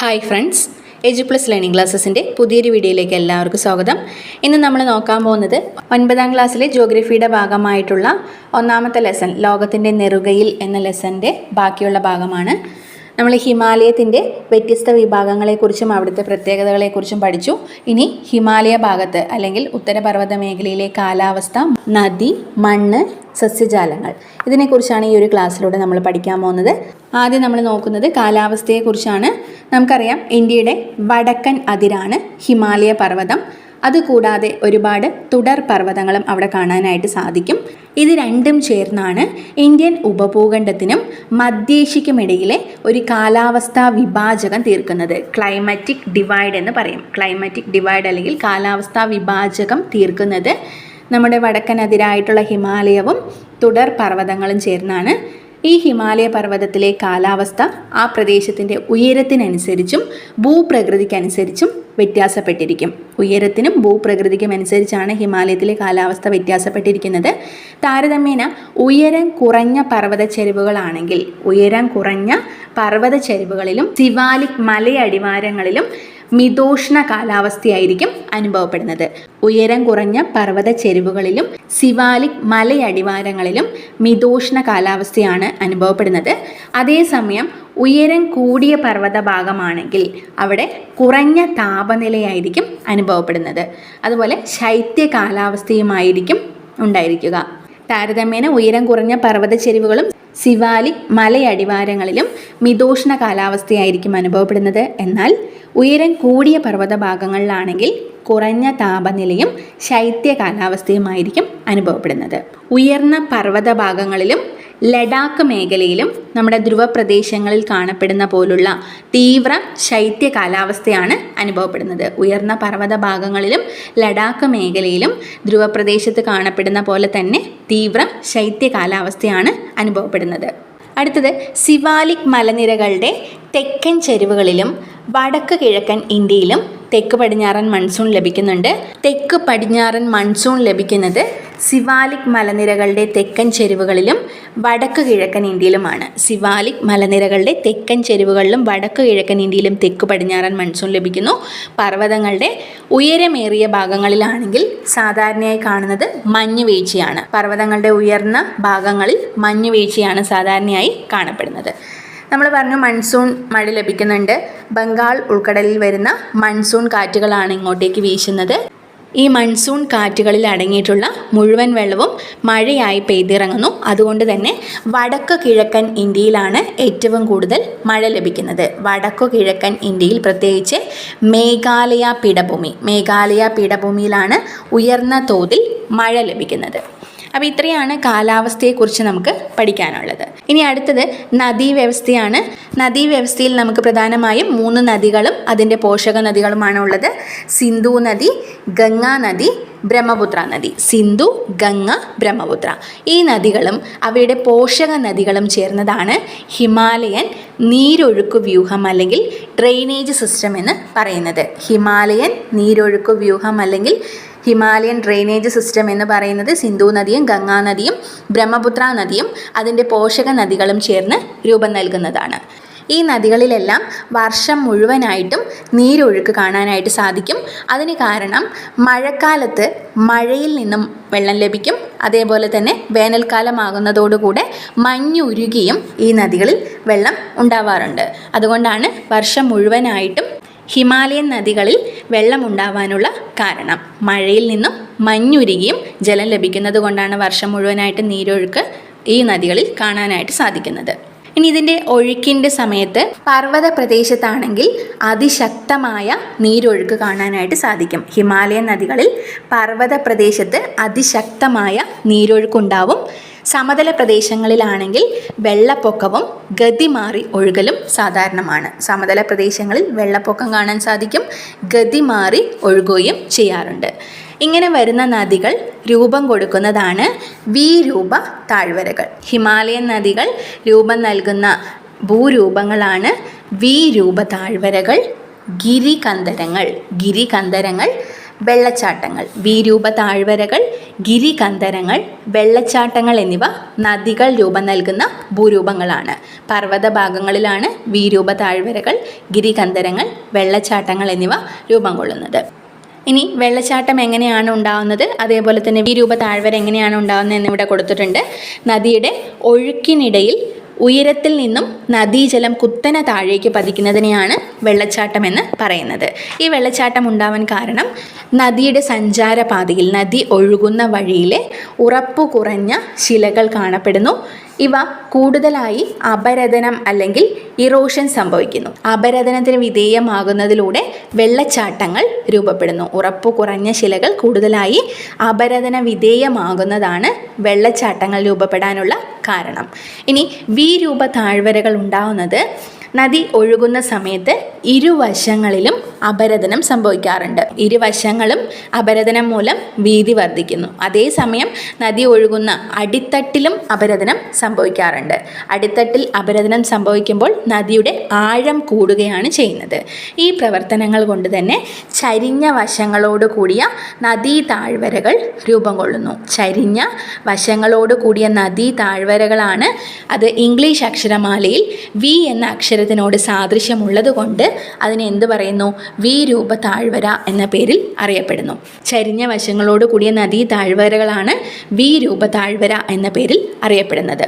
Hi friends edu plus learning ക്ലാസ്സസിന്റെ പുതിയൊരു വീഡിയോയിലേക്ക് എല്ലാവർക്കും സ്വാഗതം. ഇന്ന് നമ്മൾ നോക്കാൻ പോകുന്നത് ഒൻപതാം ക്ലാസ്സിലെ ജോഗ്രഫിയുടെ ഭാഗമായിട്ടുള്ള ഒന്നാമത്തെ ലെസൺ ലോകത്തിന്റെ നെറുകയിൽ എന്ന ലെസന്റെ ബാക്കിയുള്ള ഭാഗമാണ്. നമ്മൾ ഹിമാലയത്തിന്റെ വ്യത്യസ്ത വിഭാഗങ്ങളെക്കുറിച്ചും അവിടുത്തെ പ്രത്യേകതകളെക്കുറിച്ചും പഠിച്ചു. ഇനി ഹിമാലയ ഭാഗത്ത് അല്ലെങ്കിൽ ഉത്തരപർവത മേഖലയിലെ കാലാവസ്ഥ നദി മണ്ണ് സസ്യജാലങ്ങൾ. ഇതിനെക്കുറിച്ചാണ് ഈ ഒരു ക്ലാസ്സിലൂടെ നമ്മൾ പഠിക്കാൻ പോകുന്നത്. ആദ്യം നമ്മൾ നോക്കുന്നത് കാലാവസ്ഥയെക്കുറിച്ചാണ്. നമുക്കറിയാം ഇന്ത്യയുടെ വടക്കൻ അതിരാണ് ഹിമാലയ പർവതം. അതുകൂടാതെ ഒരുപാട് തുടർ പർവതങ്ങളും അവിടെ കാണാനായിട്ട് സാധിക്കും. ഇത് രണ്ടും ചേർന്നാണ് ഇന്ത്യൻ ഉപഭൂഖണ്ഡത്തിനും മധ്യേഷ്യക്കുമിടയിലെ ഒരു കാലാവസ്ഥാ വിഭാജകം തീർക്കുന്നത്. ക്ലൈമാറ്റിക് ഡിവൈഡ് എന്ന് പറയും. ക്ലൈമാറ്റിക് ഡിവൈഡ് അല്ലെങ്കിൽ കാലാവസ്ഥാ വിഭാജകം തീർക്കുന്നത് നമ്മുടെ വടക്കൻ അതിരായിട്ടുള്ള ഹിമാലയവും തുടർ പർവതങ്ങളും ചേർന്നാണ് ഈ ഹിമാലയ പർവതത്തിലെ കാലാവസ്ഥ ആ പ്രദേശത്തിന്റെ ഉയരത്തിനനുസരിച്ചും ഭൂപ്രകൃതിക്കനുസരിച്ചും വ്യത്യാസപ്പെട്ടിരിക്കും. ഉയരത്തിനും ഭൂപ്രകൃതിക്കും അനുസരിച്ചാണ് ഹിമാലയത്തിലെ കാലാവസ്ഥ വ്യത്യാസപ്പെട്ടിരിക്കുന്നത്. താരതമ്യേന ഉയരം കുറഞ്ഞ പർവത ചെരുവുകളാണെങ്കിൽ ഉയരം കുറഞ്ഞ പർവത ചെരുവുകളിലും സിവാലിക് മലയടിവാരങ്ങളിലും മിതോഷ്ണ കാലാവസ്ഥയായിരിക്കും അനുഭവപ്പെടുന്നത്. ഉയരം കുറഞ്ഞ പർവത ചെരുവുകളിലും സിവാലിക് മലയടിവാരങ്ങളിലും മിതോഷ്ണ കാലാവസ്ഥയാണ് അനുഭവപ്പെടുന്നത്. അതേസമയം ഉയരം കൂടിയ പർവത ഭാഗമാണെങ്കിൽ അവിടെ കുറഞ്ഞ താപനിലയായിരിക്കും അനുഭവപ്പെടുന്നത്. അതുപോലെ ശൈത്യ കാലാവസ്ഥയുമായിരിക്കും ഉണ്ടായിരിക്കുക. താരതമ്യേന ഉയരം കുറഞ്ഞ പർവത ചെരുവുകളും സിവാലിക് മലയടിവാരങ്ങളിലും മിതോഷ്ണ കാലാവസ്ഥയായിരിക്കും അനുഭവപ്പെടുന്നത്. എന്നാൽ ഉയരം കൂടിയ പർവത ഭാഗങ്ങളിലാണെങ്കിൽ കുറഞ്ഞ താപനിലയും ശൈത്യ കാലാവസ്ഥയുമായിരിക്കും അനുഭവപ്പെടുന്നത്. ഉയർന്ന പർവത ഭാഗങ്ങളിലും ലഡാക്ക് മേഖലയിലും നമ്മുടെ ധ്രുവപ്രദേശങ്ങളിൽ കാണപ്പെടുന്ന പോലുള്ള തീവ്ര ശൈത്യ കാലാവസ്ഥയാണ് അനുഭവപ്പെടുന്നത്. ഉയർന്ന പർവത ഭാഗങ്ങളിലും ലഡാക്ക് മേഖലയിലും ധ്രുവപ്രദേശത്ത് കാണപ്പെടുന്ന പോലെ തന്നെ തീവ്ര ശൈത്യ കാലാവസ്ഥയാണ് അനുഭവപ്പെടുന്നത്. അടുത്തത് സിവാലിക് മലനിരകളുടെ തെക്കൻ ചെരുവുകളിലും വടക്ക് കിഴക്കൻ ഇന്ത്യയിലും തെക്ക് പടിഞ്ഞാറൻ മൺസൂൺ ലഭിക്കുന്നുണ്ട്. തെക്ക് പടിഞ്ഞാറൻ മൺസൂൺ ലഭിക്കുന്നത് സിവാലിക് മലനിരകളുടെ തെക്കൻ ചെരുവുകളിലും വടക്ക് കിഴക്കൻ ഇന്ത്യയിലുമാണ്. സിവാലിക് മലനിരകളുടെ തെക്കൻ ചെരുവുകളിലും വടക്ക് കിഴക്കൻ ഇന്ത്യയിലും തെക്ക് പടിഞ്ഞാറൻ മൺസൂൺ ലഭിക്കുന്നു. പർവതങ്ങളുടെ ഉയരമേറിയ ഭാഗങ്ങളിലാണെങ്കിൽ സാധാരണയായി കാണുന്നത് മഞ്ഞ് വീഴ്ചയാണ്. പർവതങ്ങളുടെ ഉയർന്ന ഭാഗങ്ങളിൽ മഞ്ഞ് വീഴ്ചയാണ് സാധാരണയായി കാണപ്പെടുന്നത്. നമ്മൾ പറഞ്ഞു മൺസൂൺ മഴ ലഭിക്കുന്നുണ്ട്. ബംഗാൾ ഉൾക്കടലിൽ വരുന്ന മൺസൂൺ കാറ്റുകളാണ് ഇങ്ങോട്ടേക്ക് വീശുന്നത്. ഈ മൺസൂൺ കാറ്റുകളിൽ അടങ്ങിയിട്ടുള്ള മുഴുവൻ വെള്ളവും മഴയായി പെയ്തിറങ്ങുന്നു. അതുകൊണ്ട് തന്നെ വടക്ക് കിഴക്കൻ ഇന്ത്യയിലാണ് ഏറ്റവും കൂടുതൽ മഴ ലഭിക്കുന്നത്. വടക്കു കിഴക്കൻ ഇന്ത്യയിൽ പ്രത്യേകിച്ച് മേഘാലയ പീഠഭൂമി. മേഘാലയ പീഠഭൂമിയിലാണ് ഉയർന്ന തോതിൽ മഴ ലഭിക്കുന്നത്. അപ്പോൾ ഇത്രയാണ് കാലാവസ്ഥയെക്കുറിച്ച് നമുക്ക് പഠിക്കാനുള്ളത്. ഇനി അടുത്തത് നദീവ്യവസ്ഥയാണ്. നദീവ്യവസ്ഥയിൽ നമുക്ക് പ്രധാനമായും മൂന്ന് നദികളും അതിന്റെ പോഷക നദികളുമാണ് ഉള്ളത്. സിന്ധു നദി ഗംഗാ നദി ബ്രഹ്മപുത്ര നദി. സിന്ധു ഗംഗ ബ്രഹ്മപുത്ര. ഈ നദികളും അവയുടെ പോഷക നദികളും ചേർന്നതാണ് ഹിമാലയൻ നീരൊഴുക്ക് വ്യൂഹം അല്ലെങ്കിൽ ഡ്രെയിനേജ് സിസ്റ്റം എന്ന് പറയുന്നത്. ഹിമാലയൻ നീരൊഴുക്ക് വ്യൂഹം അല്ലെങ്കിൽ ഹിമാലയൻ ഡ്രെയിനേജ് സിസ്റ്റം എന്ന് പറയുന്നത് സിന്ധു നദിയും ഗംഗാ നദിയും ബ്രഹ്മപുത്ര നദിയും അതിന്റെ പോഷക നദികളും ചേർന്ന് രൂപം നൽകുന്നതാണ്. ഈ നദികളിലെല്ലാം വർഷം മുഴുവനായിട്ടും നീരൊഴുക്ക് കാണാനായിട്ട് സാധിക്കും. അതിന് കാരണം മഴക്കാലത്ത് മഴയിൽ നിന്നും വെള്ളം ലഭിക്കും. അതേപോലെ തന്നെ വേനൽക്കാലമാകുന്നതോടുകൂടെ മഞ്ഞുരുകിയും ഈ നദികളിൽ വെള്ളം ഉണ്ടാവാറുണ്ട്. അതുകൊണ്ടാണ് വർഷം മുഴുവനായിട്ടും ഹിമാലയൻ നദികളിൽ വെള്ളമുണ്ടാവാനുള്ള കാരണം. മഴയിൽ നിന്നും മഞ്ഞുരുകിയും ജലം ലഭിക്കുന്നത് കൊണ്ടാണ് വർഷം മുഴുവനായിട്ട് നീരൊഴുക്ക് ഈ നദികളിൽ കാണാനായിട്ട് സാധിക്കുന്നത്. ഇനി ഇതിന്റെ ഒഴുക്കിന്റെ സമയത്ത് പർവത പ്രദേശത്താണെങ്കിൽ അതിശക്തമായ നീരൊഴുക്ക് കാണാനായിട്ട് സാധിക്കും. ഹിമാലയൻ നദികളിൽ പർവത പ്രദേശത്ത് അതിശക്തമായ നീരൊഴുക്കുണ്ടാവും. സമതല പ്രദേശങ്ങളിലാണെങ്കിൽ വെള്ളപ്പൊക്കവും ഗതി മാറി ഒഴുകലും സാധാരണമാണ്. സമതല പ്രദേശങ്ങളിൽ വെള്ളപ്പൊക്കം കാണാൻ സാധിക്കും ഗതി മാറി ഒഴുകുകയും ചെയ്യാറുണ്ട്. ഇങ്ങനെ വരുന്ന നദികൾ രൂപം കൊടുക്കുന്നതാണ് വി രൂപ താഴ്വരകൾ. ഹിമാലയൻ നദികൾ രൂപം നൽകുന്ന ഭൂരൂപങ്ങളാണ് വി രൂപ താഴ്വരകൾ ഗിരികന്ധരങ്ങൾ. ഗിരികന്ധരങ്ങൾ വെള്ളച്ചാട്ടങ്ങൾ വീരൂപ താഴ്വരകൾ ഗിരികന്ധരങ്ങൾ വെള്ളച്ചാട്ടങ്ങൾ എന്നിവ നദികൾ രൂപം നൽകുന്ന ഭൂരൂപങ്ങളാണ്. പർവത ഭാഗങ്ങളിലാണ് വീരൂപ താഴ്വരകൾ ഗിരികന്ധരങ്ങൾ വെള്ളച്ചാട്ടങ്ങൾ എന്നിവ രൂപം കൊള്ളുന്നത്. ഇനി വെള്ളച്ചാട്ടം എങ്ങനെയാണ് ഉണ്ടാകുന്നത് അതേപോലെ തന്നെ വീരൂപ താഴ്വര എങ്ങനെയാണ് ഉണ്ടാവുന്നത് എന്നിവിടെ കൊടുത്തിട്ടുണ്ട്. നദിയുടെ ഒഴുക്കിനിടയിൽ ഉയരത്തിൽ നിന്നും നദീജലം കുത്തനെ താഴേക്ക് പതിക്കുന്നതിനെയാണ് വെള്ളച്ചാട്ടം എന്ന് പറയുന്നത്. ഈ വെള്ളച്ചാട്ടം ഉണ്ടാവാൻ കാരണം നദിയുടെ സഞ്ചാരപാതയിൽ നദി ഒഴുകുന്ന വഴിയിലെ ഉറപ്പു കുറഞ്ഞ ശിലകൾ കാണപ്പെടുന്നു. ഇവ കൂടുതലായി അപരതനം അല്ലെങ്കിൽ ഇറോഷൻ സംഭവിക്കുന്നു. അപരതനത്തിന് വിധേയമാകുന്നതിലൂടെ വെള്ളച്ചാട്ടങ്ങൾ രൂപപ്പെടുന്നു. ഉറപ്പു കുറഞ്ഞ ശിലകൾ കൂടുതലായി അപരതന വിധേയമാകുന്നതാണ് വെള്ളച്ചാട്ടങ്ങൾ രൂപപ്പെടാനുള്ള കാരണം. ഇനി വി രൂപ താഴ്വരകൾ ഉണ്ടാവുന്നത് നദി ഒഴുകുന്ന സമയത്ത് ഇരുവശങ്ങളിലും അപരദനം സംഭവിക്കാറുണ്ട്. ഇരുവശങ്ങളും അപരദനം മൂലം വീതി വർദ്ധിക്കുന്നു. അതേസമയം നദി ഒഴുകുന്ന അടിത്തട്ടിലും അപരദനം സംഭവിക്കാറുണ്ട്. അടിത്തട്ടിൽ അപരദനം സംഭവിക്കുമ്പോൾ നദിയുടെ ആഴം കൂടുകയാണ് ചെയ്യുന്നത്. ഈ പ്രവർത്തനങ്ങൾ കൊണ്ട് തന്നെ ചരിഞ്ഞ വശങ്ങളോട് കൂടിയ നദീ താഴ്വരകൾ രൂപം കൊള്ളുന്നു. ചരിഞ്ഞ വശങ്ങളോട് കൂടിയ നദീ താഴ്വരകളാണ് അത് ഇംഗ്ലീഷ് അക്ഷരമാലയിൽ വി എന്ന അക്ഷരത്തിനോട് സാദൃശ്യമുള്ളത് കൊണ്ട് അതിനെ എന്ത് പറയുന്നു? വി രൂപ താഴ്വര എന്ന പേരിൽ അറിയപ്പെടുന്നു. ചരിഞ്ഞ വശങ്ങളോട് കൂടിയ നദീ താഴ്വരകളാണ് വി രൂപ താഴ്വര എന്ന പേരിൽ അറിയപ്പെടുന്നത്.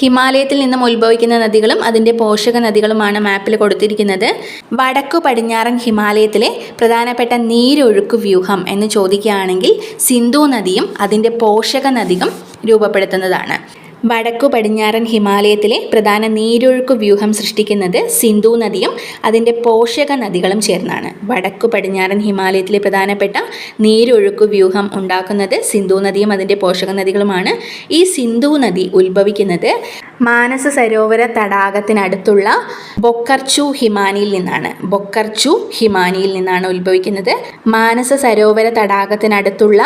ഹിമാലയത്തിൽ നിന്നും ഉത്ഭവിക്കുന്ന നദികളും അതിന്റെ പോഷക നദികളുമാണ് മാപ്പിൽ കൊടുത്തിരിക്കുന്നത്. വടക്കു പടിഞ്ഞാറൻ ഹിമാലയത്തിലെ പ്രധാനപ്പെട്ട നീരൊഴുക്ക് വ്യൂഹം എന്ന് ചോദിക്കുകയാണെങ്കിൽ സിന്ധു നദിയും അതിന്റെ പോഷക നദികളും രൂപപ്പെടുത്തുന്നതാണ്. വടക്കു പടിഞ്ഞാറൻ ഹിമാലയത്തിലെ പ്രധാന നീരൊഴുക്ക് വ്യൂഹം സൃഷ്ടിക്കുന്നത് സിന്ധു നദിയും അതിന്റെ പോഷക നദികളും ചേർന്നാണ്. വടക്കു പടിഞ്ഞാറൻ ഹിമാലയത്തിലെ പ്രധാനപ്പെട്ട നീരൊഴുക്ക് വ്യൂഹം ഉണ്ടാക്കുന്നത് സിന്ധു നദിയും അതിന്റെ പോഷക നദികളുമാണ്. ഈ സിന്ധു നദി ഉത്ഭവിക്കുന്നത് മാനസ സരോവര തടാകത്തിനടുത്തുള്ള ബൊക്കർച്ചു ഹിമാനിയിൽ നിന്നാണ്. ബൊക്കർച്ചു ഹിമാനിയിൽ നിന്നാണ് ഉത്ഭവിക്കുന്നത്. മാനസ സരോവര തടാകത്തിനടുത്തുള്ള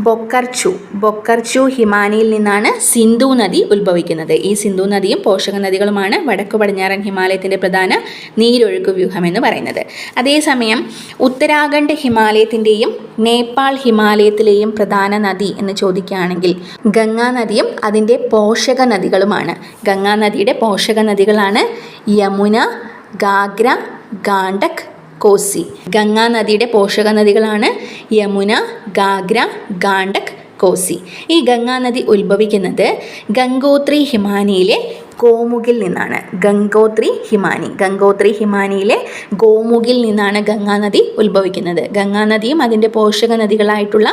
ബൊക്കർച്ചു. ബൊക്കർച്ചു ഹിമാനിയിൽ നിന്നാണ് സിന്ധു നദി ഉത്ഭവിക്കുന്നത്. ഈ സിന്ധു നദിയും പോഷക നദികളുമാണ് വടക്കു പടിഞ്ഞാറൻ ഹിമാലയത്തിന്റെ പ്രധാന നീരൊഴുക്ക് വ്യൂഹം എന്ന് പറയുന്നത്. അതേസമയം ഉത്തരാഖണ്ഡ് ഹിമാലയത്തിന്റെയും നേപ്പാൾ ഹിമാലയത്തിലെയും പ്രധാന നദി എന്ന് ചോദിക്കുകയാണെങ്കിൽ ഗംഗാ നദിയും അതിന്റെ പോഷക നദികളുമാണ്. ഗംഗാ നദിയുടെ പോഷക നദികളാണ് യമുന ഗാഗ്ര ഗാണ്ടക് കോസി. ഗംഗാ നദിയുടെ പോഷക നദികളാണ് യമുന ഗാഗ്ര ഗാണ്ടക് കോസി. ഈ ഗംഗാനദി ഉത്ഭവിക്കുന്നത് ഗംഗോത്രി ഹിമാനിയിലെ ഗോമുഖിൽ നിന്നാണ്. ഗംഗോത്രി ഹിമാനി. ഗംഗോത്രി ഹിമാനിയിലെ ഗോമുഖിൽ നിന്നാണ് ഗംഗാനദി ഉത്ഭവിക്കുന്നത്. ഗംഗാനദിയും അതിന്റെ പോഷക നദികളായിട്ടുള്ള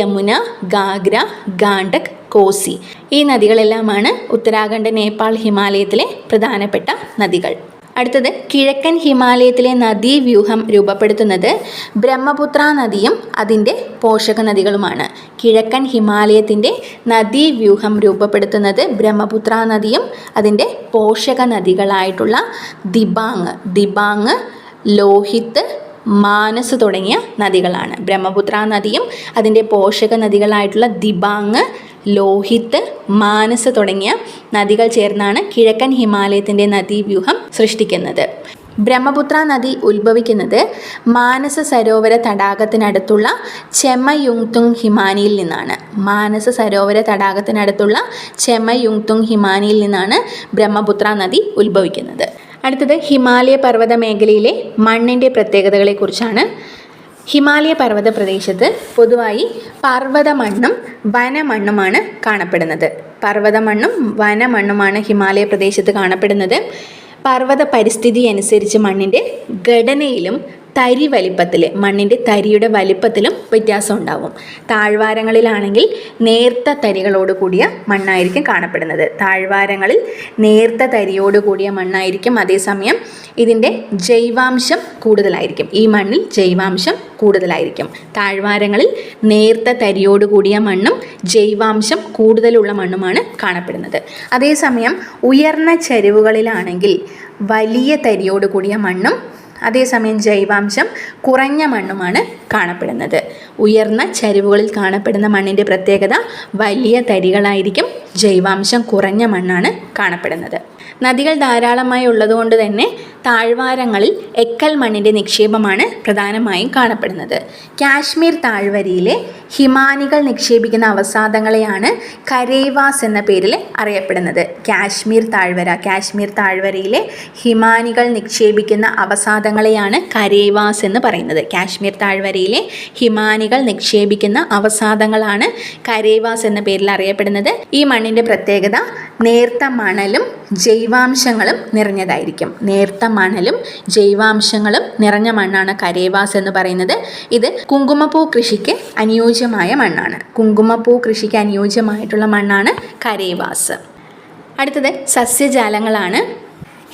യമുന ഗാഗ്ര ഗാണ്ടക് കോസി. ഈ നദികളെല്ലാമാണ് ഉത്തരാഖണ്ഡ് നേപ്പാൾ ഹിമാലയത്തിലെ പ്രധാനപ്പെട്ട നദികൾ. അടുത്തത് കിഴക്കൻ ഹിമാലയത്തിലെ നദീവ്യൂഹം രൂപപ്പെടുത്തുന്നത് ബ്രഹ്മപുത്ര നദിയും അതിന്റെ പോഷക നദികളുമാണ്. കിഴക്കൻ ഹിമാലയത്തിന്റെ നദീവ്യൂഹം രൂപപ്പെടുത്തുന്നത് ബ്രഹ്മപുത്ര നദിയും അതിന്റെ പോഷക നദികളായിട്ടുള്ള ദിബാങ് ദിബാങ് ലോഹിത് മാനസ് തുടങ്ങിയ നദികളാണ്. ബ്രഹ്മപുത്ര നദിയും അതിന്റെ പോഷക നദികളായിട്ടുള്ള ദിബാങ് ലോഹിത് മാനസ് തുടങ്ങിയ നദികൾ ചേർന്നാണ് കിഴക്കൻ ഹിമാലയത്തിന്റെ നദീവ്യൂഹം സൃഷ്ടിക്കുന്നത്. ബ്രഹ്മപുത്ര നദി ഉത്ഭവിക്കുന്നത് മാനസ സരോവര തടാകത്തിനടുത്തുള്ള ചെമയുങ്തുങ് ഹിമാനിയിൽ നിന്നാണ്. മാനസ സരോവര തടാകത്തിനടുത്തുള്ള ചെമയുങ്തുങ് ഹിമാനിയിൽ നിന്നാണ് ബ്രഹ്മപുത്ര നദി ഉത്ഭവിക്കുന്നത്. അടുത്തത് ഹിമാലയ പർവത മേഖലയിലെ മണ്ണിന്റെ പ്രത്യേകതകളെക്കുറിച്ചാണ്. ഹിമാലയ പർവത പ്രദേശത്ത് പൊതുവായി പർവത മണ്ണും വനമണ്ണുമാണ് കാണപ്പെടുന്നത്. പർവത മണ്ണും വനമണ്ണുമാണ് ഹിമാലയ പ്രദേശത്ത് കാണപ്പെടുന്നത്. പർവത പരിസ്ഥിതി അനുസരിച്ച് മണ്ണിന്റെ ഘടനയിലും തരി വലിപ്പത്തിൽ മണ്ണിന്റെ തരിയുടെ വലിപ്പത്തിലും വ്യത്യാസം ഉണ്ടാവും താഴ്വാരങ്ങളിലാണെങ്കിൽ നേർത്ത തരികളോട് കൂടിയ മണ്ണായിരിക്കും കാണപ്പെടുന്നത്. താഴ്വാരങ്ങളിൽ നേർത്ത തരിയോട് കൂടിയ മണ്ണായിരിക്കും. അതേസമയം ഇതിന്റെ ജൈവാംശം കൂടുതലായിരിക്കും. ഈ മണ്ണിൽ ജൈവാംശം കൂടുതലായിരിക്കും. താഴ്വാരങ്ങളിൽ നേർത്ത തരിയോട് കൂടിയ മണ്ണും ജൈവാംശം കൂടുതലുള്ള മണ്ണുമാണ് കാണപ്പെടുന്നത്. അതേസമയം ഉയർന്ന ചരിവുകളിലാണെങ്കിൽ വലിയ തരിയോട് കൂടിയ മണ്ണും അതേസമയം ജൈവാംശം കുറഞ്ഞ മണ്ണുമാണ് കാണപ്പെടുന്നത്. ഉയർന്ന ചരിവുകളിൽ കാണപ്പെടുന്ന മണ്ണിന്റെ പ്രത്യേകത വലിയ തരികളായിരിക്കും. ജൈവാംശം കുറഞ്ഞ മണ്ണാണ് കാണപ്പെടുന്നത്. നദികൾ ധാരാളമായി ഉള്ളതുകൊണ്ട് തന്നെ താഴ്വാരങ്ങളിൽ എക്കൽ മണ്ണിന്റെ നിക്ഷേപമാണ് പ്രധാനമായും കാണപ്പെടുന്നത്. കാശ്മീർ താഴ്വരയിലെ ഹിമാനികൾ നിക്ഷേപിക്കുന്ന അവസാദങ്ങളെയാണ് കരേവാസ് എന്ന പേരിൽ അറിയപ്പെടുന്നത്. കാശ്മീർ താഴ്വര കാശ്മീർ താഴ്വരയിലെ ഹിമാനികൾ നിക്ഷേപിക്കുന്ന അവസാദങ്ങളെയാണ് കരേവാസ് എന്ന് പറയുന്നത്. കാശ്മീർ താഴ്വരയിലെ ഹിമാനികൾ നിക്ഷേപിക്കുന്ന അവസാദങ്ങളാണ് കരേവാസ് എന്ന പേരിൽ അറിയപ്പെടുന്നത്. ഈ മണ്ണിന്റെ പ്രത്യേകത നേർത്ത മണലും ജൈവാംശങ്ങളും നിറഞ്ഞതായിരിക്കും. നേർത്ത മണലും ജൈവാംശങ്ങളും നിറഞ്ഞ മണ്ണാണ് കരേവാസ് എന്ന് പറയുന്നത്. ഇത് കുങ്കുമപ്പൂ കൃഷിക്ക് അനുയോജ്യമായ മണ്ണാണ്. കുങ്കുമപ്പൂ കൃഷിക്ക് അനുയോജ്യമായിട്ടുള്ള മണ്ണാണ് കരേവാസ്. അടുത്തത് സസ്യജാലങ്ങളാണ്.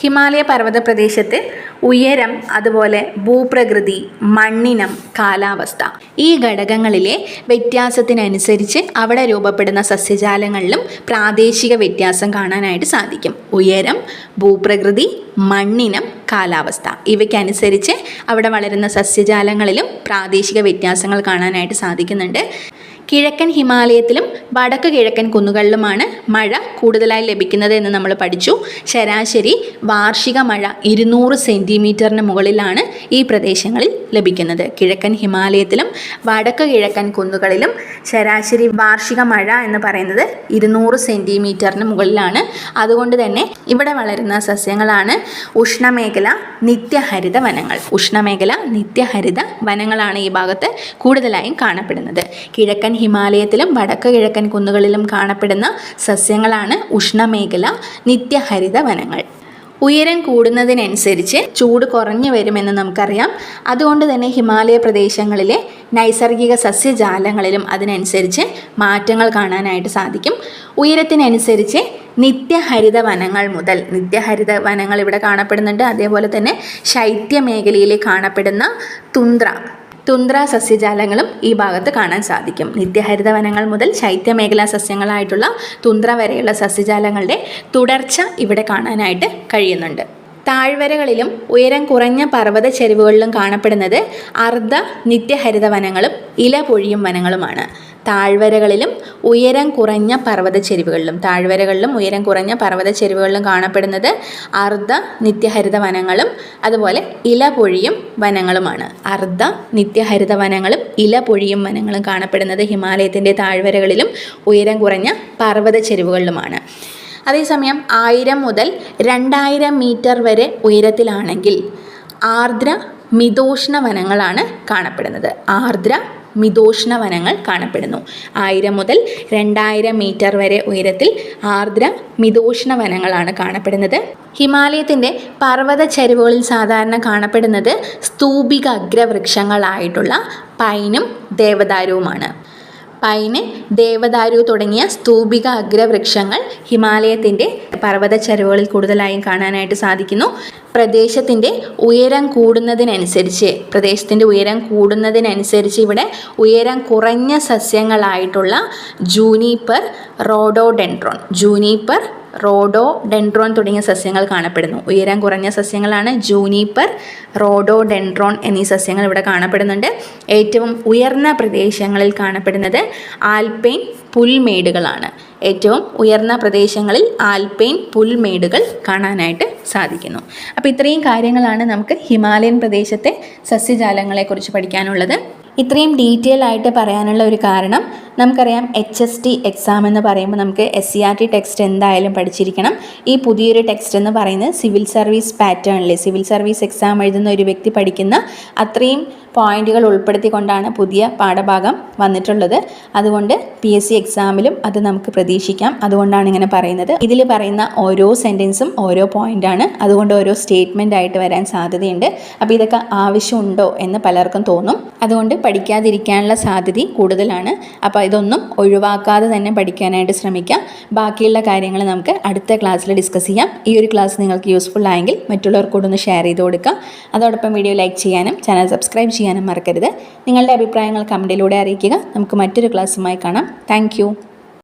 ഹിമാലയ പർവത പ്രദേശത്ത് ഉയരം അതുപോലെ ഭൂപ്രകൃതി മണ്ണിനം കാലാവസ്ഥ. ഈ ഘടകങ്ങളിലെ വ്യത്യാസത്തിനനുസരിച്ച് അവിടെ രൂപപ്പെടുന്ന സസ്യജാലങ്ങളിലും പ്രാദേശിക വ്യത്യാസം കാണാനായിട്ട് സാധിക്കും. ഉയരം ഭൂപ്രകൃതി മണ്ണിനം കാലാവസ്ഥ. ഇവയ്ക്കനുസരിച്ച് അവിടെ വളരുന്ന സസ്യജാലങ്ങളിലും പ്രാദേശിക വ്യത്യാസങ്ങൾ കാണാനായിട്ട് സാധിക്കുന്നുണ്ട്. കിഴക്കൻ ഹിമാലയത്തിലും വടക്ക് കിഴക്കൻ കുന്നുകളിലുമാണ് മഴ കൂടുതലായി ലഭിക്കുന്നത് എന്ന് നമ്മൾ പഠിച്ചു. ശരാശരി വാർഷിക മഴ ഇരുന്നൂറ് സെന്റിമീറ്ററിന് മുകളിലാണ് ഈ പ്രദേശങ്ങളിൽ ലഭിക്കുന്നത്. കിഴക്കൻ ഹിമാലയത്തിലും വടക്ക് കിഴക്കൻ കുന്നുകളിലും ശരാശരി വാർഷിക മഴ എന്ന് പറയുന്നത് ഇരുന്നൂറ് സെന്റിമീറ്ററിന് മുകളിലാണ്. അതുകൊണ്ട് തന്നെ ഇവിടെ വളരുന്ന സസ്യങ്ങളാണ് ഉഷ്ണമേഖല നിത്യഹരിത വനങ്ങൾ. ഉഷ്ണമേഖല നിത്യഹരിത വനങ്ങളാണ് ഈ ഭാഗത്ത് കൂടുതലായും കാണപ്പെടുന്നത്. കിഴക്കൻ ഹിമാലയത്തിലും വടക്ക് കിഴക്കൻ കുന്നുകളിലും കാണപ്പെടുന്ന സസ്യങ്ങളാണ് ഉഷ്ണമേഖല നിത്യഹരിത വനങ്ങൾ ഉയരം കൂടുന്നതിനനുസരിച്ച് ചൂട് കുറഞ്ഞു വരുമെന്ന് നമുക്കറിയാം. അതുകൊണ്ട് തന്നെ ഹിമാലയ പ്രദേശങ്ങളിലെ നൈസർഗിക സസ്യജാലങ്ങളിലും അതിനനുസരിച്ച് മാറ്റങ്ങൾ കാണാനായിട്ട് സാധിക്കും. ഉയരത്തിനനുസരിച്ച് നിത്യഹരിത വനങ്ങൾ മുതൽ നിത്യഹരിത വനങ്ങൾ ഇവിടെ കാണപ്പെടുന്നുണ്ട്. അതേപോലെ തന്നെ ശൈത്യ മേഖലയിൽ കാണപ്പെടുന്ന തുന്ദ്ര തുന്ദ്ര സസ്യജാലങ്ങളും ഈ ഭാഗത്ത് കാണാൻ സാധിക്കും. നിത്യഹരിത വനങ്ങൾ മുതൽ ശൈത്യമേഖലാ സസ്യങ്ങളായിട്ടുള്ള തുന്ദ്ര വരെയുള്ള സസ്യജാലങ്ങളുടെ തുടർച്ച ഇവിടെ കാണാനായിട്ട് കഴിയുന്നുണ്ട്. താഴ്വരകളിലും ഉയരം കുറഞ്ഞ പർവത ചെരുവുകളിലും കാണപ്പെടുന്നത് അർദ്ധ നിത്യഹരിത വനങ്ങളും ഇല പൊഴിയും വനങ്ങളുമാണ്. താഴ്വരകളിലും ഉയരം കുറഞ്ഞ പർവത ചെരുവുകളിലും താഴ്വരകളിലും ഉയരം കുറഞ്ഞ പർവത ചെരുവുകളിലും കാണപ്പെടുന്നത് അർദ്ധ നിത്യഹരിത വനങ്ങളും അതുപോലെ ഇല പൊഴിയും വനങ്ങളുമാണ്. അർദ്ധ നിത്യഹരിത വനങ്ങളും ഇല പൊഴിയും വനങ്ങളും കാണപ്പെടുന്നത് ഹിമാലയത്തിന്റെ താഴ്വരകളിലും ഉയരം കുറഞ്ഞ പർവത ചെരുവുകളിലുമാണ് അതേസമയം ആയിരം മുതൽ രണ്ടായിരം മീറ്റർ വരെ ഉയരത്തിലാണെങ്കിൽ ആർദ്ര മിതോഷ്ണ വനങ്ങളാണ് കാണപ്പെടുന്നത്. ആർദ്ര മിതോഷ്ണ വനങ്ങൾ കാണപ്പെടുന്നു. ആയിരം മുതൽ രണ്ടായിരം മീറ്റർ വരെ ഉയരത്തിൽ ആർദ്ര മിതോഷ്ണ വനങ്ങളാണ് കാണപ്പെടുന്നത്. ഹിമാലയത്തിന്റെ പർവത ചരിവുകളിൽ സാധാരണ കാണപ്പെടുന്നത് സ്തൂപിക അഗ്രവൃക്ഷങ്ങളായിട്ടുള്ള പൈനും ദേവദാരുവുമാണ്. പൈന് ദേവദാരു തുടങ്ങിയ സ്തൂപിക അഗ്രവൃക്ഷങ്ങൾ ഹിമാലയത്തിന്റെ പർവത ചരിവുകളിൽ കൂടുതലായും കാണാനായിട്ട് സാധിക്കുന്നു. പ്രദേശത്തിന്റെ ഉയരം കൂടുന്നതിനനുസരിച്ച് പ്രദേശത്തിന്റെ ഉയരം കൂടുന്നതിനനുസരിച്ച് ഇവിടെ ഉയരം കുറഞ്ഞ സസ്യങ്ങളായിട്ടുള്ള ജൂനീപ്പർ റോഡോഡെൻട്രോൺ ജൂനീപ്പർ റോഡോ ഡെൻഡ്രോൺ തുടങ്ങിയ സസ്യങ്ങൾ കാണപ്പെടുന്നു. ഉയരം കുറഞ്ഞ സസ്യങ്ങളാണ് ജൂനീപ്പർ റോഡോ ഡെൻഡ്രോൺ എന്നീ സസ്യങ്ങൾ ഇവിടെ കാണപ്പെടുന്നുണ്ട്. ഏറ്റവും ഉയർന്ന പ്രദേശങ്ങളിൽ കാണപ്പെടുന്നത് ആൽപൈൻ പുൽമേടുകളാണ്. ഏറ്റവും ഉയർന്ന പ്രദേശങ്ങളിൽ ആൽപൈൻ പുൽമേടുകൾ കാണാനായിട്ട് സാധിക്കുന്നു. അപ്പോൾ ഇത്രയും കാര്യങ്ങളാണ് നമുക്ക് ഹിമാലയൻ പ്രദേശത്തെ സസ്യജാലങ്ങളെക്കുറിച്ച് പഠിക്കാനുള്ളത്. ഇത്രയും ഡീറ്റെയിൽ ആയിട്ട് പറയാനുള്ള ഒരു കാരണം നമുക്കറിയാം എച്ച് എസ് ടി എക്സാം എന്ന് പറയുമ്പോൾ നമുക്ക് S C R T text എന്തായാലും പഠിച്ചിരിക്കണം. ഈ പുതിയൊരു ടെക്സ്റ്റ് എന്ന് പറയുന്നത് സിവിൽ സർവീസ് പാറ്റേണിൽ സിവിൽ സർവീസ് എക്സാം എഴുതുന്ന ഒരു വ്യക്തി പഠിക്കുന്ന അത്രയും പോയിന്റുകൾ ഉൾപ്പെടുത്തിക്കൊണ്ടാണ് പുതിയ പാഠഭാഗം വന്നിട്ടുള്ളത്. അതുകൊണ്ട് പി എസ് സി എക്സാമിലും അത് നമുക്ക് പ്രതീക്ഷിക്കാം. അതുകൊണ്ടാണ് ഇങ്ങനെ പറയുന്നത്. ഇതിൽ പറയുന്ന ഓരോ സെന്റൻസും ഓരോ പോയിന്റാണ് അതുകൊണ്ട് ഓരോ സ്റ്റേറ്റ്മെന്റ് ആയിട്ട് വരാൻ സാധ്യതയുണ്ട്. അപ്പോൾ ഇതൊക്കെ ആവശ്യമുണ്ടോ എന്ന് പലർക്കും തോന്നും. അതുകൊണ്ട് പഠിക്കാതിരിക്കാനുള്ള സാധ്യത കൂടുതലാണ്. അപ്പോൾ ഇതൊന്നും ഒഴിവാക്കാതെ തന്നെ പഠിക്കാനായിട്ട് ശ്രമിക്കാം. ബാക്കിയുള്ള കാര്യങ്ങൾ നമുക്ക് അടുത്ത ക്ലാസ്സിൽ ഡിസ്കസ് ചെയ്യാം. ഈ ഒരു ക്ലാസ് നിങ്ങൾക്ക് യൂസ്ഫുൾ ആയെങ്കിൽ മറ്റുള്ളവർക്ക് കൂടെ ഒന്ന് ഷെയർ ചെയ്ത് കൊടുക്കുക അതോടൊപ്പം വീഡിയോ ലൈക്ക് ചെയ്യാനും ചാനൽ സബ്സ്ക്രൈബ് ചെയ്യാനും മറക്കരുത്. നിങ്ങളുടെ അഭിപ്രായങ്ങൾ കമന്റിലൂടെ അറിയിക്കുക. നമുക്ക് മറ്റൊരു ക്ലാസ്സുമായി കാണാം. താങ്ക്